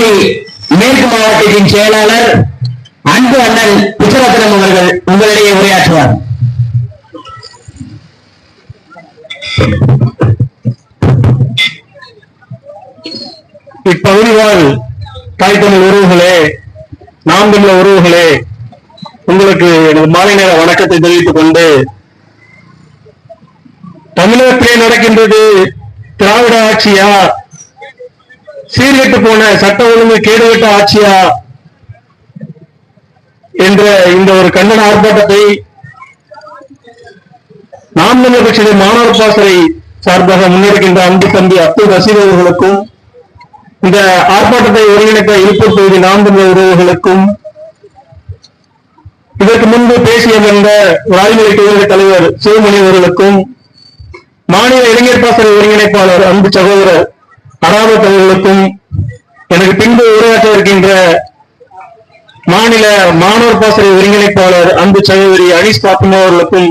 மதுரை மேற்கு மாவட்டத்தின் செயலாளர் அன்பு அண்ணன் புச்சரத்னம் அவர்கள் உங்களிடையே உரையாற்றுவார். இப்பகுதி வாழ் தாய் தமிழ் உறவுகளே நாம் தமிழ் உறவுகளே உங்களுக்கு எனது மாலை நேர வணக்கத்தை தெரிவித்துக் கொண்டு தமிழகத்திலே நடக்கின்றது திராவிட ஆட்சியா சீர்கெட்டு போன சட்ட ஒழுங்கு கேடுகட்ட ஆட்சியா என்ற இந்த ஒரு கண்டன ஆர்ப்பாட்டத்தை நாம் தமிழர் கட்சியின் மாணவர் பாசறை சார்பாக முன்னெடுக்கின்ற அன்பு தம்பி அப்துல் ரசீர் அவர்களுக்கும் இந்த ஆர்ப்பாட்டத்தை ஒருங்கிணைத்த இருப்பூர் பகுதி நாம் தமிழர் உறவுகளுக்கும் இதற்கு முன்பு பேசிய வந்த வாய்மொழி கழக தலைவர் சிவமணி அவர்களுக்கும் மாநில இளைஞர் பாசறை ஒருங்கிணைப்பாளர் அன்பு சகோதரர் அராபத் அவர்களுக்கும் எனக்கு பின்பு உரையாற்ற இருக்கின்ற மாநில மாணவர் பாசறை ஒருங்கிணைப்பாளர் அன்பு சகோதரி அனிஷ் பாத்திமா அவர்களுக்கும்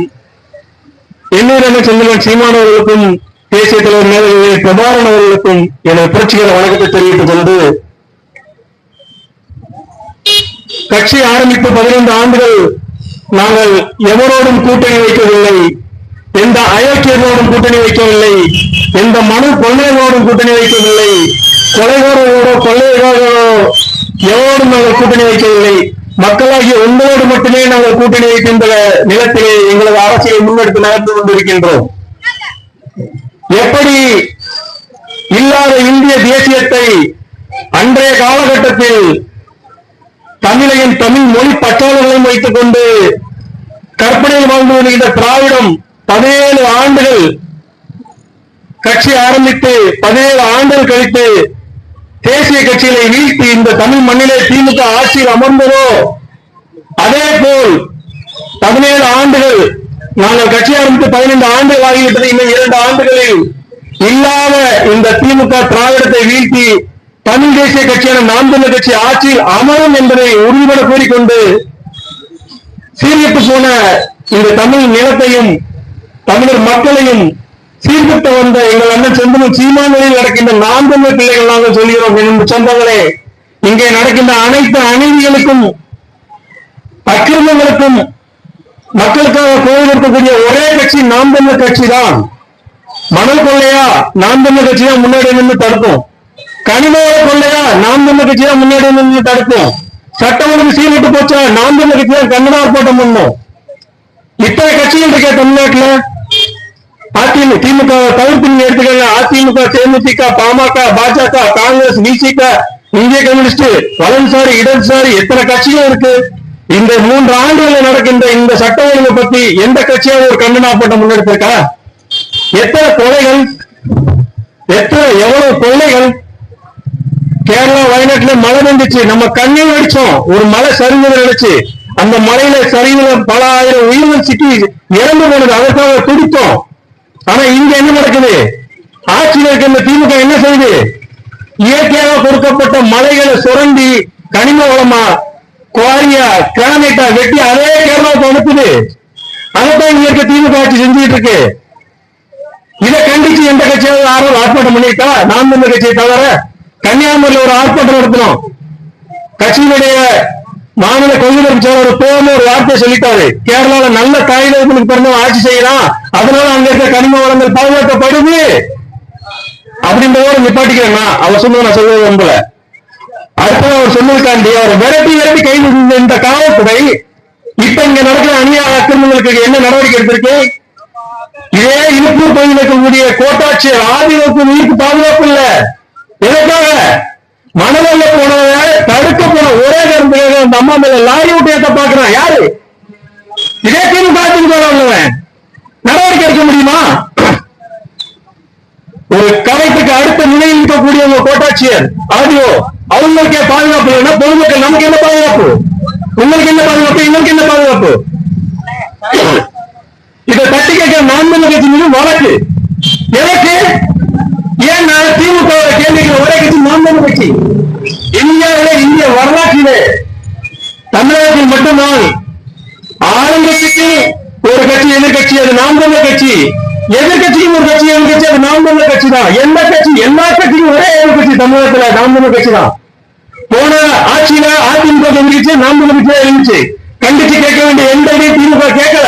என்னுடைய செந்தமன் சீமான் அவர்களுக்கும் தேசிய தலைவர் மேலவை பிரபாரன் அவர்களுக்கும் எனது புரட்சிகர வணக்கத்தை தெரிவித்துக் கொண்டு கட்சி ஆரம்பித்து பதினைந்து ஆண்டுகள் நாங்கள் எவரோடும் கூட்டணி வைக்கவில்லை. எந்த அயோக்கியர்களோடும் கூட்டணி வைக்கவில்லை. எந்த மனு கொள்ளைகளோடும் கூட்டணி வைக்கவில்லை. கொலைகாரர்களோடோ கொள்ளைகாரர்களோ எவரோடும் நாங்கள் கூட்டணி வைக்கவில்லை. மக்களாகிய உங்களோடு மட்டுமே நாங்கள் கூட்டணி வைக்கின்ற நிலத்திலே எங்களது அரசியலை முன்னெடுத்து நகர்ந்து கொண்டிருக்கின்றோம். எப்படி இல்லாத இந்திய தேசியத்தை அன்றைய காலகட்டத்தில் தமிழையும் தமிழ் மொழி பற்றாளர்களையும் வைத்துக் கொண்டு கற்பனையில் வாழ்ந்து வருகின்ற திராவிடம் பதினேழு ஆண்டுகள் கட்சி ஆரம்பித்து பதினேழு ஆண்டுகள் கழித்து தேசிய கட்சிகளை வீழ்த்தி இந்த தமிழ் மண்ணிலே திமுக ஆட்சியில் அமர்ந்ததோ அதே போல் பதினேழு ஆண்டுகள் நாங்கள் கட்சி ஆரம்பித்து பதினைந்து ஆண்டுகள் ஆகிவிட்டது. இன்னும் இரண்டு ஆண்டுகளில் இல்லாத இந்த திமுக திராவிடத்தை வீழ்த்தி தமிழ் தேசிய கட்சியான நாம் தமிழர் கட்சி ஆட்சியில் அமரும் என்பதை உறுதிபட கூறிக்கொண்டு சீர்கெட்டு போன இந்த தமிழ் நிலத்தையும் தமிழர் மக்களையும் சீர்திருத்த வந்த எங்கள் அண்ணன் செந்தமிழ் சீமான்களில் நடக்கின்ற நாம் பிள்ளைகள் நாங்கள் சொல்கிறோம் என் சொந்தங்களே. இங்கே நடக்கின்ற அனைத்து அநீதிகளுக்கும் அக்கிரமங்களுக்கும் மக்களுக்காக குரல் கொடுக்கக்கூடிய ஒரே கட்சி நாம் தமிழர் கட்சி தான் மணல் கொள்ளையா நாம் தமிழர் கட்சி தான் முன்னாடி நின்று தடுப்போம். கனிமவள கொள்ளையா நாம் தமிழர் கட்சி தான் முன்னாடி நின்று தடுப்போம். சட்டம் ஒழுங்கு சீர்விட்டு போச்சா நாம் தமிழர் கட்சி தான் கன்னட ஆர்ப்பாட்டம் பண்ணோம் இத்தனை கட்சிகள் இருக்கே தமிழ்நாட்டுல. அதிமுக திமுக தவிர்த்து நீங்க எடுத்துக்கங்க அதிமுக தேமுதிக பாமக பாஜக காங்கிரஸ் விசிக இந்திய கம்யூனிஸ்ட் வலதுசாரி இடதுசாரி எத்தனை கட்சிகள் இருக்கு? இந்த மூன்று ஆண்டுகளில் நடக்கின்ற இந்த சட்ட ஒழுங்கு பத்தி எந்த கட்சியாவது ஒரு கண்டன ஆர்ப்பாட்டம் முன்னெடுத்திருக்கா? எத்தனை கொலைகள்? எத்தனை எவ்வளவு கொள்ளைகள்? கேரளா வயநாட்டுல மழை வந்துச்சு நம்ம கண்ணீர் அடிச்சோம். ஒரு மழை சரிவு நினைச்சு அந்த மலையில சரிவுல பல ஆயிரம் உயிர்கள் சிக்கி இறந்து போனது. அதற்காக துடித்தோம். ஆனா இங்க என்ன நடக்குது? ஆட்சியில் இருக்க இந்த திமுக என்ன செய்யுது இயற்கையாக கொடுக்கப்பட்ட மலைகளை சுரண்டி கனிம வளமா குவாரியா கிரானைட்டா வெட்டி அதே கேரளாவுக்கு அனுப்புது. அதைத்தான் இங்க இருக்க திமுக ஆட்சி செஞ்சுட்டு இருக்கு. இதை கண்டிச்சு எந்த கட்சியாவது யாரும் ஆர்ப்பாட்டம் பண்ணிட்டா நாம் இந்த கட்சியை தவிர கன்னியாகுமரியில ஒரு ஆர்ப்பாட்டம் நடத்தணும். கட்சியினுடைய மாநில கொள்கை செயலர் போன ஒரு வார்த்தை சொல்லிட்டாரு. கேரளால நல்ல தாயிலர்களுக்கு பிறந்தவன் ஆட்சி செய்யலாம் அதனால அங்க இருக்க கனிம வளங்கள் பாதுகாக்கப்படுது அப்படின்றதோட நிப்பாட்டிக்கிறேன் அவர் சொன்னதை நான் சொல்வது நம்பல அடுத்தது அவர் சொன்னதுக்காண்டி அவர் விரட்டி விரட்டி கைது செஞ்ச இந்த காவல்துறை இப்ப இங்க நடக்கிற அநியாய அக்கிரமங்களுக்கு என்ன நடவடிக்கை எடுத்திருக்கு? இதே இழுப்பூர் பகுதியில் இருக்கக்கூடிய கோட்டாட்சியர் ஆதிவகுப்பு உயிருக்கு பாதுகாப்பு இல்ல. எதற்காக? மணவல்ல போனவங்க தடுக்க போன ஒரே காரணத்துக்காக அந்த அம்மா மேல லாரி விட்டு ஏத்த பாக்குறான் யாரு? இதே திமுக அதிமுக உள்ளவன். நடவடிக்கை எடுக்க முடியுமா? ஒரு கலைப்புக்கு அடுத்த நிலையில் இருக்கக்கூடிய கோட்டாட்சியர் ஆடியோ அவங்களுக்கே பாதுகாப்பு இல்லைன்னா பொதுமக்கள் நமக்கு என்ன பாதுகாப்பு? உங்களுக்கு என்ன பாதுகாப்பு? எங்களுக்கு என்ன பாதுகாப்பு? இதை தட்டி கேட்க நான்கு கட்சி மீது வழக்கு. எனக்கு ஏன் நான் திமுக கேள்விக்கிற ஒரே கட்சி நான்கு கட்சி. இந்தியாவில இந்திய வரலாற்றிலே தமிழகத்தில் மட்டும்தான் ஆளுங்கட்சிக்கு ஒரு கட்சி எதிர்கட்சி அது நாம் கொண்ட கட்சி. எதிர்கட்சியும் ஒரு கட்சி எதிர்கட்சி அது நாம் கொண்ட கட்சி தான். எந்த கட்சி எல்லா கட்சியும் ஒரே எதிர்கட்சி தமிழகத்துல நாம் கொண்ட கட்சி தான். போன ஆட்சியில அதிமுக இருந்துச்சு நாம் தமிழ் இருந்துச்சு கண்டிச்சு கேட்க வேண்டிய எந்த இடையும் திமுக கேட்கல.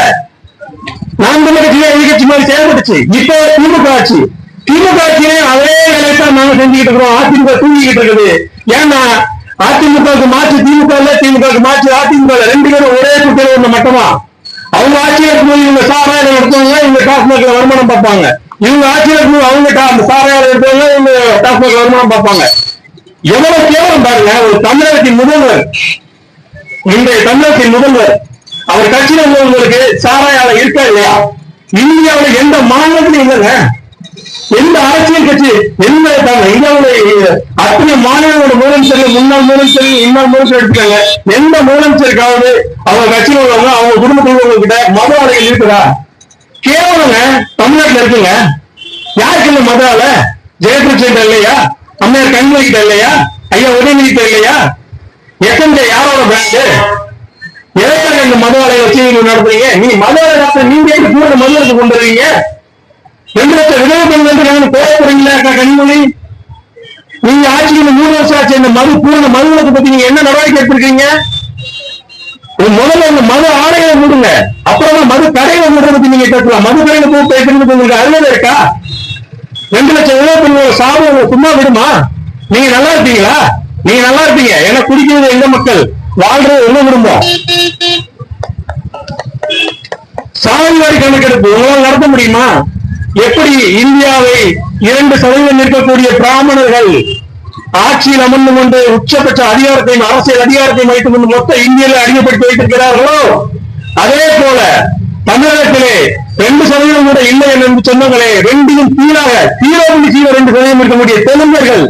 நாம் கொண்ட கட்சியா எதிர்கட்சி மாதிரி செயல்பட்டுச்சு. இப்போ திமுக ஆட்சி. திமுக ஆட்சியிலே அதே வேலையை தான் நாங்க செஞ்சுக்கிட்டு இருக்கிறோம். அதிமுக தூங்கிக்கிட்டு இருக்குது. ஏன்னா அதிமுகவுக்கு மாற்று திமுக இல்ல திமுகவுக்கு மாற்று அதிமுக ரெண்டு பேரும் ஒரே குட்டையில ஒண்ணு மட்டமா. அவங்க ஆட்சியில் போய் இவங்க சாராயம் எடுத்தவங்க இவங்க டாஸ்மாக்ல வருமானம் பார்ப்பாங்க. இவங்க ஆட்சியில் போய் அவங்க அந்த சாராயம் எடுத்தவங்க இவங்க டாஸ்மாக்ல வருமானம் பார்ப்பாங்க. எவ்வளவு கேவலம் பாருங்க. ஒரு தமிழகத்தின் முதல்வர். இன்றைய தமிழகத்தின் முதல்வர். அவர் கட்சியில் உள்ளவங்களுக்கு சாராயால இருக்கா இல்லையா? இந்தியாவுல எந்த மாநிலத்திலும் இல்லைங்க. எந்த அரசியல் கட்சி எந்த த- அத்தனை மாநிலங்களோட முதலமைச்சர் முன்னாள் முதலமைச்சர் இன்னால் முதலமைச்சர் எடுத்துக்காங்க எந்த முதலமைச்சருக்காவது அவங்க கட்சியில் உள்ளவங்க அவங்க குடும்பத்தில் கிட்ட மத ஆலைகள் இருக்குதா கேவலங்க தமிழ்நாட்டுல இருக்குங்க. யாருக்கு இந்த மத ஆலை ஜெயபிரசன் இல்லையா? அம்மையார் கண்மணி கிட்ட இல்லையா? ஐயா உதயநிதி கிட்ட இல்லையா? எத்தனை யாரோட பிராண்டு எதற்காக இந்த மத ஆலையை வச்சு நீங்க நடத்துறீங்க நீ மத ஆலை நீங்க எப்படி கூட மது கொண்டு வருவீங்க? ரெண்டு லட்சம் விதவை பெண்கள் நாங்க அக்கா கனிமொழி? நீங்க ஆட்சிக்கு மூணு வருஷம் ஆச்சு இந்த மது பூர்ண மதுவிலக்கு பத்தி நீங்க என்ன நடவடிக்கை எடுத்திருக்கீங்க? முதல்ல இந்த மது ஆலைகளை மூடுங்க அப்புறம் மது கடைகளை மூடுறத நீங்க கேட்கலாம் மது கடையில போய் பேசுறது உங்களுக்கு அருமையில இருக்கா? ரெண்டு லட்சம் விதவை பெண்கள் சாவு சும்மா விடுமா? நீங்க நல்லா இருப்பீங்களா? நீங்க நல்லா இருப்பீங்க. ஏன்னா குடிக்கிறது எங்க மக்கள்? வாழ்றது எங்க குடும்பம் சாதிவாரி கணக்கெடுப்பு உங்களால் நடத்த முடியுமா? எப்படி இந்தியாவை இரண்டு சதவீதம் இருக்கக்கூடிய பிராமணர்கள் ஆட்சியில் அமர்ந்து கொண்டு உச்சபட்ச அதிகாரத்தையும் அரசியல் அதிகாரத்தையும் வைத்துக் கொண்டு மொத்த இந்தியில அடிமைப்படுத்தி வைத்திருக்கிறார்களோ? அதே போல தமிழகத்திலே ரெண்டு சதவீதம் கூட இல்லை என்று சொன்னங்களே ரெண்டையும் கீழாக கீழே கீழே ரெண்டு சதவீதம் இருக்கக்கூடிய தெலுங்கர்கள்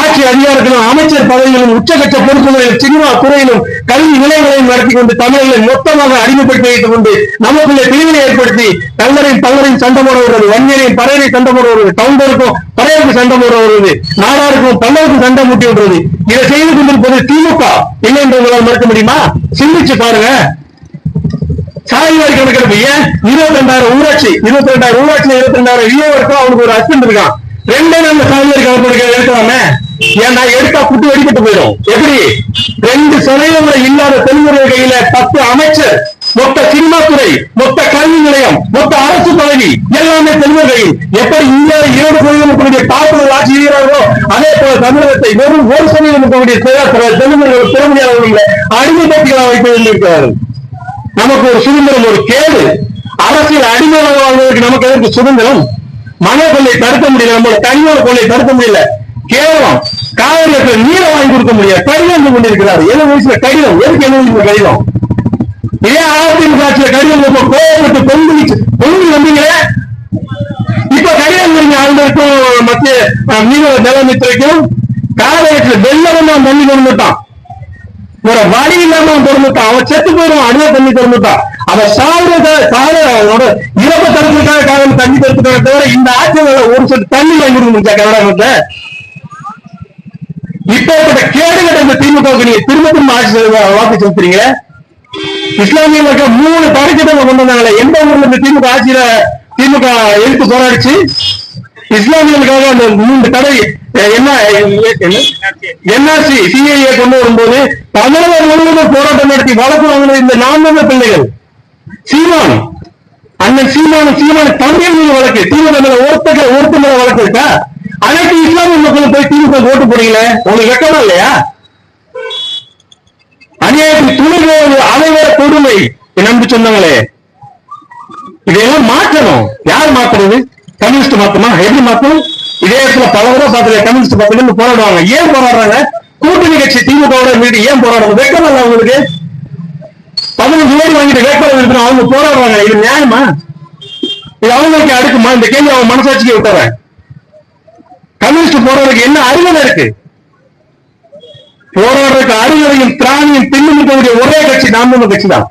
ஆட்சி அதிகாரத்திலும் அமைச்சர் பதவியிலும் உச்சகட்ட பொறுப்புகளிலும் சினிமா துறையிலும் கல்வி நிலையங்களையும் நடத்தி கொண்டு தமிழர்களை மொத்தமாக அடிமைப்படுத்தி வைத்துக் கொண்டு நமக்குள்ளே பிரிவினை ஏற்படுத்தி கல்லறையும் பல்லரையும் சண்டை போட வருவது வன்னியரையும் பறையரை சண்டை போட வருவது டவுண்டருக்கும் பறையருக்கு சண்டை போட வருவது நாடாருக்கும் பல்லருக்கும் சண்டை மூட்டி விடுறது. இதை செய்து கொண்டிருப்பது திமுக. இல்லை என்று உங்களால் மறுக்க முடியுமா? சிந்திச்சு பாருங்க. சாதிவாரி கணக்கெடுப்பு. ஏன்? இருபத்தி ரெண்டாயிரம் ஊராட்சி இருபத்தி ரெண்டாயிரம் ஊராட்சி இருபத்தி ரெண்டாயிரம் விஓ இருக்கும் அவனுக்கு ஒரு ஹஸ்பண்ட் இருக்கான். ரெண்டே நம்ம சாதிவாரி கணக்கெடுக்க எடுக்கலாமே? ஏன்னா எடுத்தா புட்டு வெடிக்கிட்டு போயிடும்? எப்படி? ரெண்டு சதவீதம் இல்லாத தெலுங்குடைய கையில பத்து அமைச்சர் மொத்த சினிமா துறை மொத்த கல்வி நிலையம் மொத்த அரசு பதவி எல்லாமே தெலுங்கு கையில். எப்படி இந்தியாவில் ஏழு சதவீதம் இருக்கக்கூடிய தாக்குதல் ஆட்சி செய்கிறார்களோ அதே போல தமிழகத்தை வெறும் ஒரு சதவீதம் இருக்கக்கூடிய தெலுங்கு திறமையாளர்களை அடிமைப்படுத்திகளாக வைக்க இருக்கிறார்கள் நமக்கு ஒரு சுதந்திரம் ஒரு கேடு. அரசியல் அடிமையாக வாழ்வதற்கு நமக்கு எதற்கு சுதந்திரம்? மன கொள்ளை தடுக்க முடியல நம்மளோட தனியோட கொள்ளை தடுக்க முடியல. கேவலம். காவிரிக்கு நீரை வாங்கி கொடுக்க முடியாது. கடிதம் வந்து கொண்டிருக்கிறார். எழுபது வயசுல கடிதம்? எதுக்கு எழுபது வயசுல கடிதம்? ஏன் அதிமுக காட்சியில கடிதம் இப்ப கோவப்பட்டு பொங்கலிச்சு பொங்கி வந்தீங்களே இப்ப கடிதம் நீங்க ஆளுநருக்கும் மத்திய அஹ், மீனவ நிலமித்துறைக்கும் காவிரிக்கு தான் தண்ணி கொண்டுட்டான். ஒரு வழி இல்லாம அவன் திறந்துட்டான் அவன் செத்து போயிடும் அடிய தண்ணி திறந்துட்டான் அவன் சாவுறத சாவு அவனோட இறப்ப தரத்துக்காக காரணம் தண்ணி தரத்துக்காக தவிர இந்த ஆட்சியில் ஒரு சொட்டு தண்ணி வாங்கி கொடுக்க முடிஞ்சா கனடாமத்தை இப்பேற்பட்ட கேடுகட்ட இந்த திமுக நீங்க திரும்ப திரும்ப ஆட்சி வாக்கு செலுத்துறீங்க இஸ்லாமிய மக்கள் மூணு தடை கொண்டு வந்தாங்களே எந்த ஊர்ல இந்த திமுக ஆட்சியில திமுக எதிர்த்து போராடிச்சு? இஸ்லாமியர்களுக்காக அந்த மூன்று தடை என்ன என்ஆர்சி சிஐஏ கொண்டு வரும்போது தமிழகம் முழுவதும் போராட்டம் நடத்தி வழக்கு வாங்கினது இந்த நான்கு பிள்ளைகள். சீமான் அண்ணன் சீமான சீமான தமிழ் மீது வழக்கு. திமுக ஒருத்தக்க ஒருத்த மேல வழக்கு இருக்கா? அனைத்து இஸ்லாமிய மக்களும் போய் திமுக ஓட்டு போடுறீங்களே? உங்களுக்கு வெக்கமா இல்லையா? அநியாயத்தில் துணை அனைவர கொடுமை. நம்பி சொன்னாங்களே இதையெல்லாம் மாற்றணும். யார் மாத்துறது? கம்யூனிஸ்ட் மாத்தமா? எப்படி மாத்தணும் இதே இடத்துல பல தடவை பார்த்துல கம்யூனிஸ்ட் பார்த்துல போராடுவாங்க. ஏன் போராடுறாங்க? கூட்டணி கட்சி திமுகவோட மீது ஏன் போராடுறது? வெக்கம் இல்ல அவங்களுக்கு? பதினஞ்சு கோடி வாங்கிட்டு வேட்பாளர் இருக்கணும் அவங்க போராடுறாங்க இது நியாயமா? இது அவங்களுக்கு அடுக்குமா? இந்த கேள்வி அவன் மனசாட்சிக்கு விட்டுறேன் கம்யூனிஸ்ட் போராடுறதுக்கு என்ன அருகதை இருக்கு? போராடுறதுக்கு அருகதையும் திராணியும் பின்னும் ஒரே கட்சி நாம் நம்ம கட்சி தான்.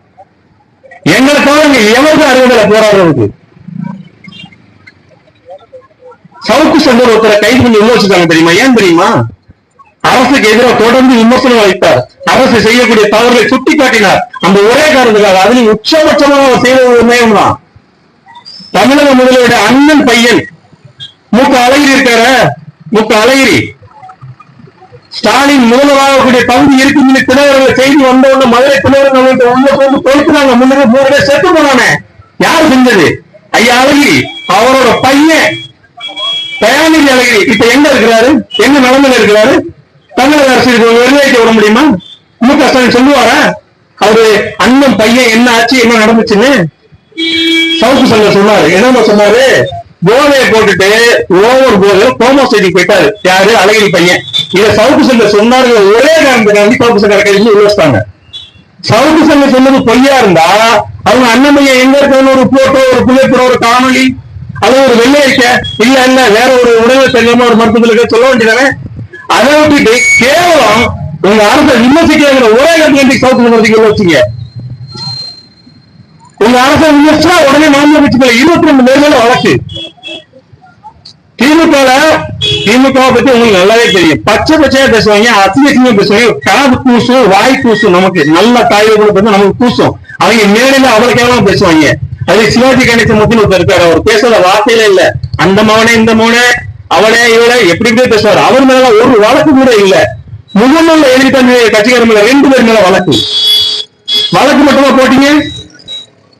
எங்களை இங்க எவருக்கு அருகதை போராடுறதுக்கு? சவுக்கு சங்கர் ஒருத்தரை கைது பண்ணி உள்ள வச்சிருக்காங்க தெரியுமா? ஏன் தெரியுமா? அரசுக்கு எதிராக தொடர்ந்து விமர்சனம் வைத்தார். அரசு செய்யக்கூடிய தவறுகளை சுட்டி காட்டினார் அந்த ஒரே காரணத்துக்காக அதிலும் உச்சபட்சமாக அவர் செய்த ஒரு தான். தமிழக முதல்வருடைய அண்ணன் பையன். மூக்க அழகிரி இருக்கார. மூக்க அழகிரி. ஸ்டாலின் முதல்வராகக்கூடிய பகுதி இருக்குன்னு தினகரங்க செய்தி வந்த உடனே மதுரை தினகரங்க உள்ள போட்டு கொளுத்துனாங்க முன்னாடி மூணு செத்து போனானே. யார் செஞ்சது? ஐயா அழகிரி அவரோட பையன். தயாநிதி அழகிரி இப்ப எங்க இருக்கிறாரு? எங்க நிலைமையில இருக்கிறாரு? தமிழக அரசு வெளியேற்ற விட முடியுமா? மு க ஸ்டாலின் சொல்லுவாரா? அவரு அண்ணன் பையன் என்ன ஆச்சு என்ன நடந்துச்சுன்னு? சவுக்கு சங்கர் சொன்னாரு. என்னமா சொன்னாரு? போதையை போட்டுட்டு ஓவர் போது கோமோ செய்தி போயிட்டாரு. யாரு? அழகிரி பையன். இத சவுக்கு செல்ல சொன்னாரு ஒரே காரணத்துக்காண்டி சவுக்கு செல்ல கையில் உள்ள சவுக்கு செல்ல சொன்னது பொய்யா இருந்தா அவங்க அண்ணன் எங்க இருக்கணும் ஒரு போட்டோ ஒரு புகைப்படம் ஒரு காணொலி அது ஒரு வெள்ளையக்க இல்ல இல்ல வேற ஒரு உடல் தெரியாம ஒரு மருத்துவர்களுக்கு சொல்ல வேண்டியதானே? அதை விட்டுட்டு கேவலம் உங்க அரசை விமர்சிக்கிற ஒரே கட்டி சவுக்கு சங்க வச்சீங்க. உங்க அரசை விமர்சிச்சா உடனே மாநில கட்சிகள் இருபத்தி ரெண்டு பேர் மேல வழக்கு திமுக திமுக பத்தி உங்களுக்கு நல்லாவே தெரியும். பச்சை பச்சையா பேசுவாங்க அசிங்கசிங்க பேசுவாங்க. காது கூசும் வாய் கூசும் நமக்கு நல்ல தாய்களை பத்தி நமக்கு கூசும். அவங்க மேடையில அவளுக்கெல்லாம் பேசுவாங்க. அது சிவாஜி கணேசன் முத்தின் ஒருத்தர் இருக்காரு. அவர் பேசுற வார்த்தையில இல்ல. அந்த மவனே இந்த மவனே அவளே இவளே எப்படி போய் பேசுவாரு. அவர் மேல ஒரு வழக்கு கூட இல்ல. முகநூல்ல எழுதி தந்த கட்சிக்காரர் மேல. ரெண்டு பேர் மேல வழக்கு. வழக்கு மட்டுமா போட்டீங்க?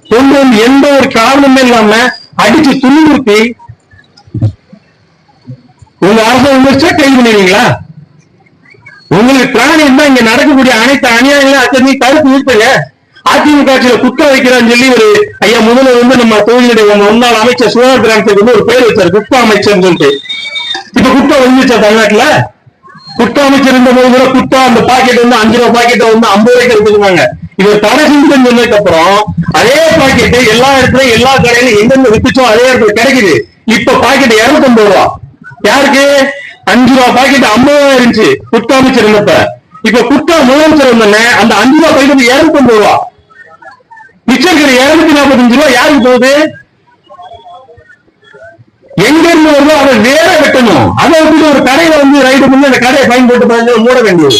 கொண்டு எந்த ஒரு காரணமே இல்லாம அடிச்சு துணிமுறுத்தி உங்க அரசு வந்துருச்சா? கைது பண்ணிடுவீங்களா? உங்களுக்கு பிராணி இருந்தா இங்க நடக்கக்கூடிய அனைத்து அநியாயங்களும் அத்தனை தடுப்பு நிறுத்துங்க. அதிமுக ஆட்சியில குற்றம் வைக்கிறான்னு சொல்லி ஒரு ஐயா முதல்ல வந்து நம்ம தொழிலுடைய முன்னாள் அமைச்சர் சுகாதார கிராமத்துக்கு வந்து ஒரு பேர் வச்சார். குற்ற அமைச்சர் சொல்லிட்டு. இப்ப குற்றம் வந்துச்சா தமிழ்நாட்டுல? குற்ற அமைச்சர் இருந்த போது கூட குட்டா அந்த பாக்கெட் வந்து அஞ்சு ரூபாய் பாக்கெட்டை வந்து ஐம்பது ரூபாய்க்கு எடுத்துக்குவாங்க இவர் தடை செஞ்சுன்னு சொன்னதுக்கு அப்புறம் அதே பாக்கெட்டு எல்லா இடத்துலயும் எல்லா கடையிலும் எங்கெங்க வித்துச்சோ அதே இடத்துல கிடைக்குது. இப்ப பாக்கெட் இருநூத்தம்பது ரூபா. யாருக்கு? அஞ்சு ரூபா பாக்கெட் ஐம்பது ரூபாய் இருந்துச்சு. குட்கா அமைச்சர் இருந்தப்ப. இப்ப குட்கா முதலமைச்சர் வந்தோடனே அந்த அஞ்சு ரூபா பாக்கெட் இருநூத்தம்பது ரூபா. மிச்சம் இருக்கிற இருநூத்தி நாற்பத்தஞ்சு ரூபாய் யாருக்கு போகுது? எங்க இருந்து வருதோ அதை வேற வெட்டணும். அதை வந்து ஒரு கடையில வந்து ரைடு பண்ணி அந்த கடையை ஃபைன் போட்டு பாருங்க, மூட வேண்டியது.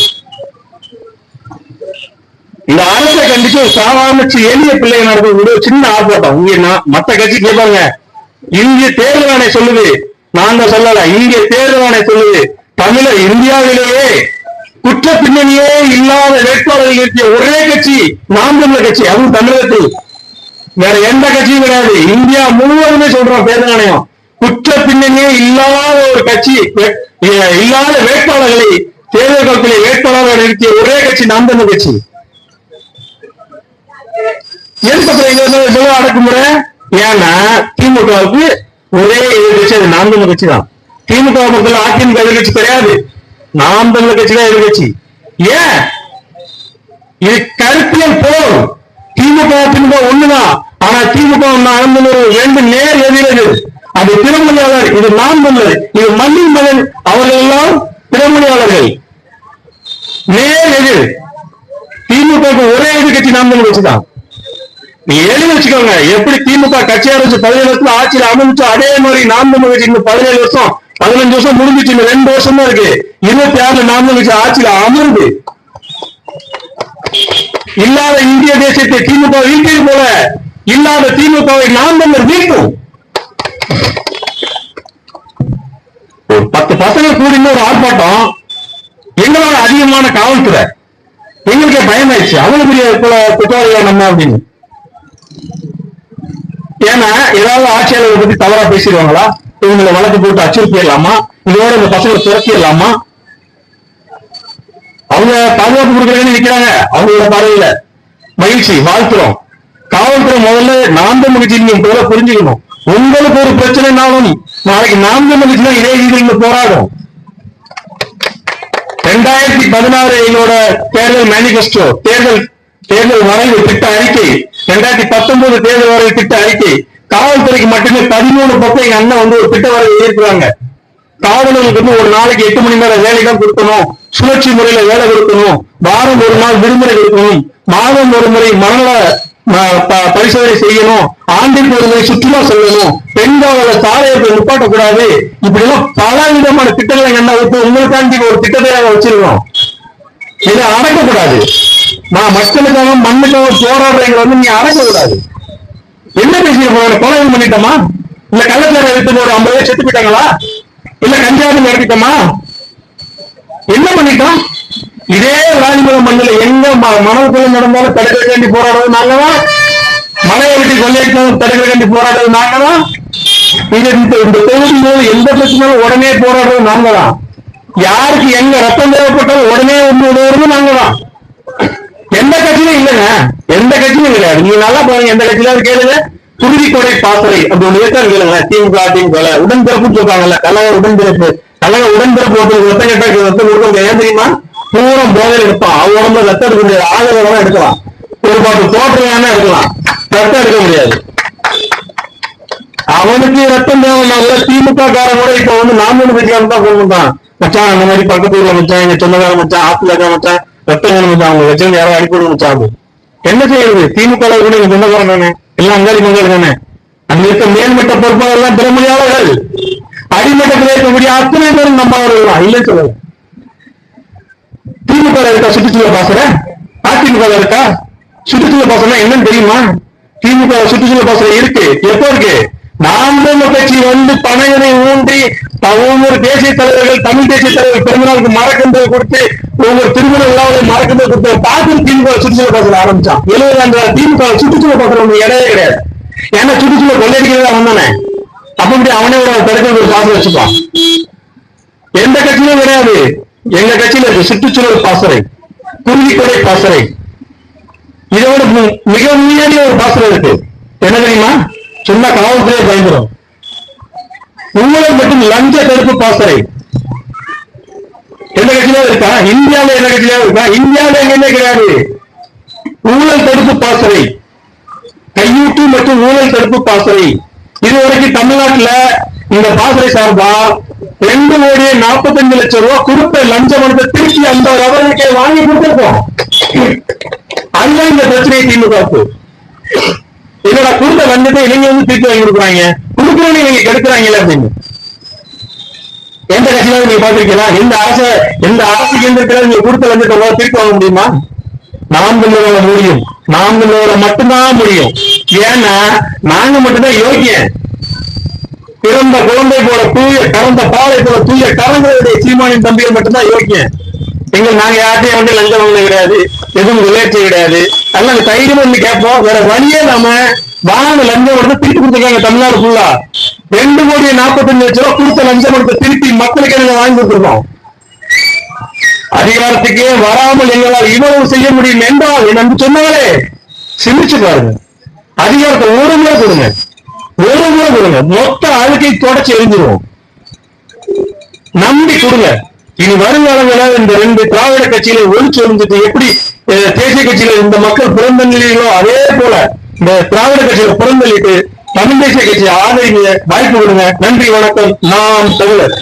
இந்த அரசை கண்டிச்சு சாதாரண எளிய பிள்ளைங்க நடக்கக்கூடிய ஒரு சின்ன ஆர்ப்பாட்டம். இங்க மத்த கட்சி கேட்பாங்க இங்க தேர்தல் ஆணையம் சொல்லுது நாங்க சொல்லல இங்க தேர்தல் ஆணையம் சொல்லுது தமிழர் இந்தியாவிலேயே குற்ற பின்னணியே இல்லாத வேட்பாளர்கள் நிறுத்திய ஒரே கட்சி நாம் தமிழர் கட்சி அதுவும் தமிழகத்தில். வேற எந்த கட்சியும் கிடையாது. இந்தியா முழுவதுமே சொல்றோம் தேர்தல் ஆணையம். குற்ற பின்னணியே இல்லாத ஒரு கட்சி இல்லாத வேட்பாளர்களை தேர்தல் காலத்திலே வேட்பாளராக நிறுத்திய ஒரே கட்சி நாம் தமிழர் கட்சி. என் பக்கம் எங்க அடக்குமுறை? ஏன்னா திமுகவுக்கு ஒரே எதிர்கட்சி அது நாம் தமிழ் கட்சி தான். திமுக மக்கள் அதிமுக எதிர்கட்சி கிடையாது. நாம் தமிழர் கட்சி தான் எதிர்கட்சி. ஏன்? இது கருத்தியல் போர் திமுக திமுக ஒண்ணுதான். ஆனா திமுக அனந்தனூர் ரெண்டு நேர் எதிரது அது திருமணியாளர் இது நாம் தமிழர் இது மண்ணின் மகன் அவர்கள் எல்லாம் திருமணியாளர்கள் நேர் எதிர். திமுக ஒரே எதிர்கட்சி நாம் தமிழர் கட்சி தான். எழுதி வச்சுக்கோங்க. எப்படி திமுக கட்சி ஆரம்பிச்சு பதினேழு வருஷத்துல ஆட்சியில் அமைச்சு அதே மாதிரி நாம் தமிழ் கட்சி இன்னும் பதினேழு வருஷம் பதினஞ்சு வருஷம் முடிஞ்சிச்சு. இன்னும் ரெண்டு வருஷம் தான் இருக்கு. இருபத்தி ஆறுல நாம் தமிழ் கட்சி ஆட்சியில் அமர்ந்து இல்லாத இந்திய தேசத்தை திமுக வீழ்த்தியது போல இல்லாத திமுகவை நாம் தமிழர் வீழ்த்தும். ஒரு பத்து பசங்க கூடின ஒரு ஆர்ப்பாட்டம் எங்களோட அதிகமான காவல்துறை. எங்களுக்கே பயமாயிடுச்சு. அவ்வளவு பெரிய குற்றவாளிகள் நம்ம அப்படின்னு. ஏன்னா ஏதாவது ஆட்சியாளர்களை பத்தி தவறா பேசிடுவாங்களா? இவங்களை வழக்கு போட்டு அச்சுறுத்திடலாமா? இதோட இந்த பசங்களை துரத்திடலாமா? அவங்க பாதுகாப்பு கொடுக்கறேன்னு நிக்கிறாங்க. அவங்களோட பார்வையில மகிழ்ச்சி வாழ்த்துறோம். காவல்துறை முதல்ல நாம் மகிழ்ச்சி நீங்க முதல்ல புரிஞ்சுக்கணும். உங்களுக்கு ஒரு பிரச்சனைனாலும் நாளைக்கு நாம் மகிழ்ச்சி தான் இதே ரீதியில் போராடும். ரெண்டாயிரத்தி பதினாறு எங்களோட தேர்தல் மேனிபெஸ்டோ தேர்தல் தேர்தல் வரைவு திட்ட அறிக்கை ரெண்டாயிரத்தி பத்தொன்பது தேர்தல் வரை திட்ட அறிக்கை காவல்துறைக்கு மட்டுமே பதிமூணு பக்கம் எங்க அண்ணன் வந்து ஒரு திட்ட வரைவு எழுதியிருக்கிறாங்க. காவலர்களுக்கு வந்து ஒரு நாளைக்கு எட்டு மணி நேரம் வேலை தான் கொடுக்கணும். சுழற்சி முறையில வேலை கொடுக்கணும். வாரம் ஒரு நாள் விடுமுறை கொடுக்கணும். மாதம் ஒரு முறை மனநல ப- பரிசோதனை செய்யணும். ஆண்டின் ஒரு முறை சுற்றுலா செல்லணும். பெண்களோட சாலையை நிப்பாட்டக்கூடாது. இப்படி எல்லாம் பல விதமான திட்டங்களை என்ன விட்டு உங்களுக்காண்டி ஒரு திட்டத்தை வச்சிருக்கோம் இதை அடக்கக்கூடாது. மக்களுக்காக மண்ணுக்காக போராடுறவங்க வந்து நீ அடக்கக்கூடாது என்ன பேசிட்டு போறாங்க கொலை பண்ணிட்டோமா? இல்ல கள்ளச்சாரம் எடுத்து ஒரு ஐம்பது பேர் செத்து போயிட்டாங்களா? இல்ல கஞ்சாவது நடத்திட்டோமா? என்ன பண்ணிட்டோம்? இதே ராஜமலம் மண்ணில் எங்க ம- நடந்தாலும் தடுக்க வேண்டி போராடுறது நாங்கதான். மலையை விட்டு கொள்ளையடித்தாலும் தடுக்க வேண்டி போராடுறது நாங்கதான். இது இந்த இந்த தொகுதியில் எந்த பிரச்சனையும் உடனே போராடுறது நாங்கதான். யாருக்கு எங்க ரத்தம் தேவைப்பட்டாலும் உடனே வந்து உதவுறது நாங்கதான். எந்த கட்சியிலும் இல்லைங்க. எந்த கட்சியிலும் கிடையாது நீங்க நல்லா பாருங்க எந்த கட்சியில கேளுங்க. குருதி கொடை பாசறை அப்படி கேளுங்க திமுக திமுக உடன்பிறப்புன்னு சொல்றாங்கல்ல. கழக உடன்பிறப்பு. கழக உடன்பிறப்பு ஒருத்தர் ரத்தம் கேட்டா ரத்தம் கொடுக்க முடியாது ஏன் தெரியுமா? பூரா போதையில் எடுப்பான் அவன் உடம்புல ரத்தம் எடுக்க முடியாது. ஆதரவு எடுக்கலாம். ஒரு பாட்டு தோற்றம் எடுக்கலாம். ரத்தம் எடுக்க முடியாது. அவனுக்கு ரத்தம் தேவையில்ல திமுக காரன் கூட இப்ப வந்து நாமளும் கட்சியாளர் தான் கொண்டு வந்தான் மச்சான் அந்த மாதிரி பக்கத்து ஊர்ல மச்சான் எங்க சொந்தக்கார மச்சான் ஆத்துல மச்சான் ரத்தம் அவங்க லட்சம் யாரும் அடிப்படை சாப்பு என்ன செய்யறது? திமுக கூட இங்க சொந்தக்காரன் தானே? எல்லாம் அங்காளி மங்காளி தானே? அங்க இருக்க மேல்மட்ட பொறுப்பாளர் எல்லாம் திறமையாளர்கள் அடிமட்டத்தில் இருக்கக்கூடிய அத்தனை பேரும் நம்மவர்கள் தான் இல்லைன்னு சொல்லல. திமுக இருக்கா சுற்றுச்சூழல் பாசற? அதிமுக இருக்கா? சுற்றுச்சூழல் பாசனா என்னன்னு தெரியுமா? திமுக சுற்றுச்சூழல் பாசனம் இருக்கு. எப்போ இருக்கு? நாம் கட்சி வந்து பனையனை ஊன்றி ஒவ்வொரு தேசிய தலைவர்கள் தமிழ் தேசிய தலைவர் பிறந்தநாளுக்கு மறக்கின்றது கொடுத்து ஒவ்வொரு திருமணம் விழாவிலையும் மறக்கின்றது கொடுத்து பார்த்து திமுக சுற்றுச்சூழல் பாசனம் ஆரம்பிச்சான். எழுபது ஆண்டு திமுக சுற்றுச்சூழல் பாசனம் இடையே கிடையாது. ஏன்னா சுற்றுச்சூழல் கொள்ளையடிக்கிறதா வந்தானே அப்ப இப்படி அவனே ஒரு தடுக்க ஒரு பாசம் வச்சுப்பான்? எந்த கட்சியிலும் கிடையாது. எங்க கட்சியில இருக்கு சுற்றுச்சூழல் பாசறை குருவிக்கொடை பாசறை. இதோட மிக முன்னாடி ஒரு பாசறை இருக்கு. என்ன தெரியுமா? சொன்ன காவல்துறையை பயந்துரும். ஊழல் மற்றும் லஞ்ச தடுப்பு பாசறை. எந்த கட்சியில இருக்கா? இந்தியாவில எந்த கட்சியில இருக்கா? இந்தியாவில எங்கேயுமே கிடையாது. ஊழல் தடுப்பு பாசறை. கையூட்டு மற்றும் ஊழல் தடுப்பு பாசறை. இதுவரைக்கும் தமிழ்நாட்டுல இந்த பாசறை சார்பா ரெண்டு கோடி நாற்பத்தஞ்சு லட்சம் ரூபாய் கொடுத்த லஞ்சம் பணத்தை திருப்பி அந்த ரவனுக்கே வாங்கி கொடுத்திருக்கோம். அதுதான் இந்த பிரச்சனையை திமுக இதோட கொடுத்த வந்துட்டு இவங்க வந்து திருப்பி வாங்கி கொடுக்குறாங்க? கொடுக்குறவங்க இவங்க கெடுக்கிறாங்கல்ல அப்படின்னு. எந்த கட்சியில நீங்க பாத்திருக்கீங்களா எந்த அரசு எந்த அரசு கேந்திரத்துல நீங்க கொடுத்து வந்துட்டு உங்களால திருப்பி வாங்க முடியுமா? நாம் பிள்ளையோட முடியும். நாம் பிள்ளையோட மட்டும்தான் முடியும். ஏன்னா நாங்க மட்டும்தான் யோக்கியம் பிறந்த குழந்தை போல தூய கறந்த பாலை போல தூய கறந்தவருடைய சீமானின் தம்பிகள் மட்டும்தான் யோக்கியம் எங்க நாங்க யார்ட்டையும் வந்து லஞ்சம் வாங்க கிடையாது. எதுவும் விளையாட்டு கிடையாது. அதனால தைரியம் வந்து கேட்போம். வேற வழியே நாம வாங்க லஞ்சம் வந்து திருப்பி கொடுத்துருக்காங்க தமிழ்நாடு ஃபுல்லா ரெண்டு கோடி நாற்பத்தஞ்சு லட்சம் ரூபாய் கொடுத்த லஞ்சம் கொடுத்த திருப்பி மக்களுக்கு நாங்க வாங்கி கொடுத்துருக்கோம்? அதிகாரத்துக்கே வராமல் எங்களால் இவ்வளவு செய்ய முடியும் என்றால் என் சொன்னாலே சிந்திச்சு பாருங்க. அதிகாரத்தை ஒரு முறை கொடுங்க. ஒரு முறை கொடுங்க. மொத்த அழுக்கை தொடச்சி எரிஞ்சிருவோம் நம்பி கொடுங்க. இனி வருங்காலங்கள இந்த ரெண்டு திராவிட கட்சியில ஒழிச்சு ஒழிஞ்சிட்டு எப்படி தேசிய கட்சியில இந்த மக்கள் பிறந்த நிலையிலோ அதே போல இந்த திராவிட கட்சியில புறந்தள்ளிட்டு தமிழ் தேசிய கட்சியை ஆதரிங்க வாய்ப்பு கொடுங்க. நன்றி வணக்கம். நாம் தமிழர்.